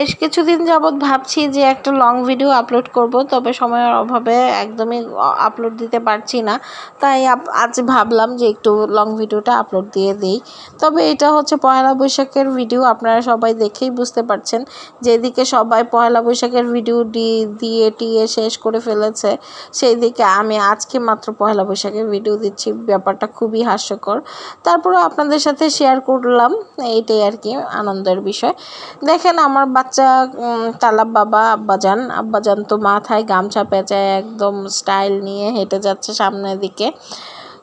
বেশ কিছুদিন যাবৎ ভাবছি যে একটা লং ভিডিও আপলোড করব, তবে সময়ের অভাবে একদমই আপলোড দিতে পারছি না। তাই আজ ভাবলাম যে একটু লং ভিডিওটা আপলোড দিয়ে দিই। তবে এটা হচ্ছে পয়লা বৈশাখের ভিডিও আপনারা সবাই দেখেই বুঝতে পারছেন যেদিকে সবাই পয়লা বৈশাখের ভিডিও দিয়ে, টিয়ে শেষ করে ফেলেছে সেই দিকে আমি আজকে মাত্র পয়লা বৈশাখের ভিডিও দিচ্ছি। ব্যাপারটা খুবই হাস্যকর। তারপরেও আপনাদের সাথে শেয়ার করলাম, এইটাই আর কি আনন্দের বিষয়। দেখেন আমার বাচ্চা তালাব বাবা, আব্বাজান। আব্বাজান তো মাথায় গামছা পেঁচায় একদম স্টাইল নিয়ে হেঁটে যাচ্ছে সামনের দিকে।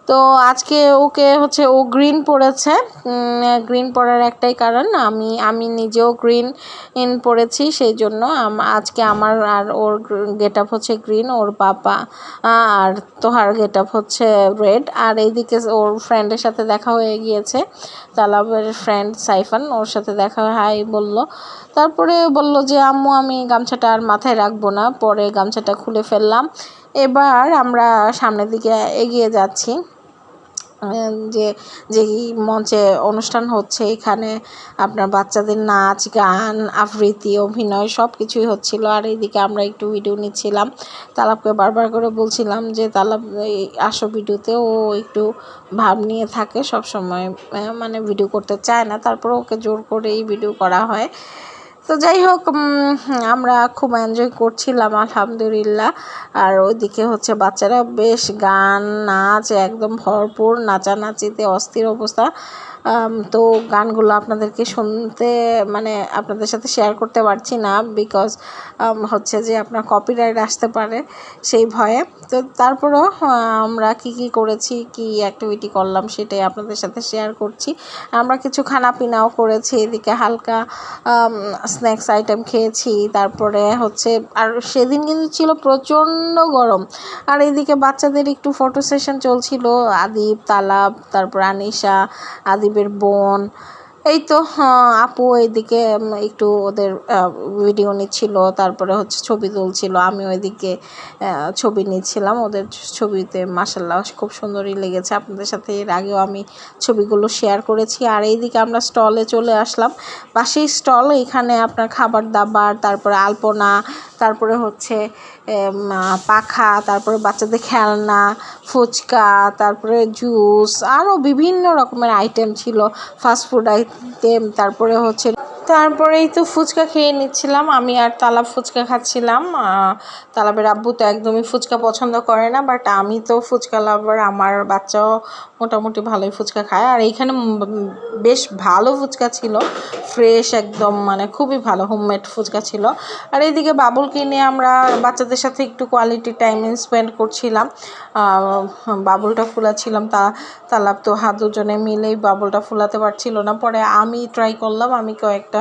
তো আজকে ওকে হচ্ছে ও গ্রিন পরেছে গ্রিন পরার একটাই কারণ, আমি আমি নিজেও গ্রিন ইন পরেছি সেই জন্য আজকে আমার আর ওর গেট আপ হচ্ছে গ্রিন ওর বাবা আর তোহার গেট আপ হচ্ছে রেড আর এইদিকে ওর ফ্রেন্ডের সাথে দেখা হয়ে গিয়েছে, তালাবের ফ্রেন্ড সাইফান, ওর সাথে দেখা হাই বলল। তারপরে বলল যে, আম্মু, আমি গামছাটা আর মাথায় রাখব না, পরে গামছাটা খুলে ফেললাম। এবার আমরা সামনের দিকে এগিয়ে যাচ্ছি। যে যেই মঞ্চে অনুষ্ঠান হচ্ছে, এখানে আপনার বাচ্চাদের নাচ, গান, আবৃত্তি, অভিনয় সব কিছুই হচ্ছিল। আর এইদিকে আমরা একটু ভিডিও নিচ্ছিলাম। তালাবকে বারবার করে বলছিলাম যে তালাব এই আসো ভিডিওতে ও একটু ভাব নিয়ে থাকে সব সময় মানে ভিডিও করতে চায় না। তারপর ওকে জোর করেই ভিডিও করা হয়। তো যাই হোক আমরা খুব এনজয় করছিলাম, আলহামদুলিল্লাহ। আর ওইদিকে হচ্ছে বাচ্চারা বেশ গান, নাচ, একদম ভরপুর, নাচানাচিতে অস্থির অবস্থা। তো গানগুলো আপনাদেরকে শুনতে মানে আপনাদের সাথে শেয়ার করতে পারছি না বিকজ হচ্ছে যে আপনার কপিরাইট আসতে পারে সেই ভয়ে। তো তারপরেও আমরা কি কি করেছি, কি অ্যাক্টিভিটি করলাম সেটাই আপনাদের সাথে শেয়ার করছি। আমরা কিছু খানা পিনাও করেছি, এদিকে হালকা স্ন্যাক্স আইটেম খেয়েছি, তারপরে হচ্ছে, আর সেদিন কিন্তু ছিল প্রচণ্ড গরম। আর এদিকে বাচ্চাদের একটু ফটো সেশন চলছিল, আদিব, তালাব, তারপর আনিশা আদিবের বোন এই তো আপু এদিকে একটু ওদের ভিডিও নিচ্ছিল, তারপরে হচ্ছে ছবি তুলছিল আমি ওইদিকে ছবি নিচ্ছিলাম, ওদের ছবিতে মাসাল্লাহ খুব সুন্দরই লেগেছে, আপনাদের সাথে এর আগেও আমি ছবিগুলো শেয়ার করেছি, আর এইদিকে আমরা স্টলে চলে আসলাম, পাশেই স্টল এখানে আপনার খাবার দাবার, তারপরে আলপনা, তারপরে হচ্ছে পাখা, তারপরে বাচ্চাদের খেলনা, ফুচকা, তারপরে জুস আরও বিভিন্ন রকমের আইটেম ছিল ফাস্টফুড আইটেম তারপরে হচ্ছে তারপরেই তো ফুচকা খেয়ে নিচ্ছিলাম। আমি আর তালাব ফুচকা খাচ্ছিলাম। তালাবের আব্বু তো একদমই ফুচকা পছন্দ করে না বাট আমি তো ফুচকা লাভার আমার বাচ্চাও মোটামুটি ভালোই ফুচকা খায়। আর এইখানে বেশ ভালো ফুচকা ছিল। ফ্রেশ একদম মানে খুবই ভালো হোমমেড ফুচকা ছিল। আর এইদিকে বাবুলকে নিয়ে আমরা বাচ্চাদের সাথে একটু কোয়ালিটি টাইম স্পেন্ড করছিলাম। বাবুলটা ফুলাচ্ছিলাম, তা, তালাব তো হাত দুজনে মিলেই বাবুলটা ফুলাতে পারছিল না। পরে আমি ট্রাই করলাম, আমি কয়েকটা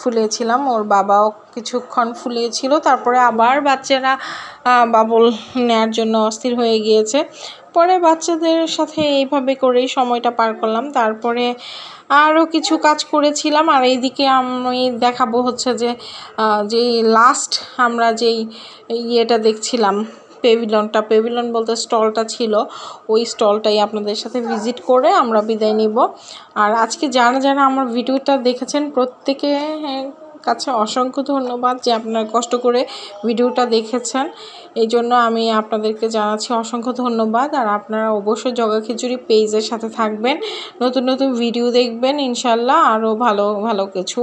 ফুলিয়েছিলাম ওর বাবাও কিছুক্ষণ ফুলিয়েছিল, তারপরে আবার বাচ্চারা বাবুল নেয়ার জন্য অস্থির হয়ে গিয়েছে। পরে বাচ্চাদের সাথে এইভাবে করেই সময়টা পার করলাম। তারপরে আরও কিছু কাজ করেছিলাম, আর এইদিকে আমি দেখাবো হচ্ছে যে যেই লাস্ট আমরা যেই ইয়েটা দেখছিলাম। পেভিলনটা পেভিলন বলতে স্টলটা ছিল, ওই স্টলটাই আপনাদের সাথে ভিজিট করে আমরা বিদায় নিব। আর আজকে যারা যারা আমার ভিডিওটা দেখেছেন, প্রত্যেকে কাছে অসংখ্য ধন্যবাদ যে আপনারা কষ্ট করে ভিডিওটা দেখেছেন। এই জন্য আমি আপনাদেরকে জানাচ্ছি অসংখ্য ধন্যবাদ। আর আপনারা অবশ্যই জগা খিচুড়ি পেজের সাথে থাকবেন, নতুন নতুন ভিডিও দেখবেন ইনশাল্লাহ আরও ভালো ভালো কিছু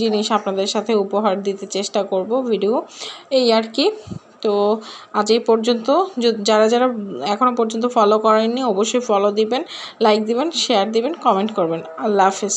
জিনিস আপনাদের সাথে উপহার দিতে চেষ্টা করব ভিডিও এই আর কি। তো আজ এই পর্যন্ত। যারা যারা এখনও পর্যন্ত ফলো করেননি, অবশ্যই ফলো দিবেন লাইক দিবেন শেয়ার দিবেন কমেন্ট করবেন। আল্লাহ হাফিজ।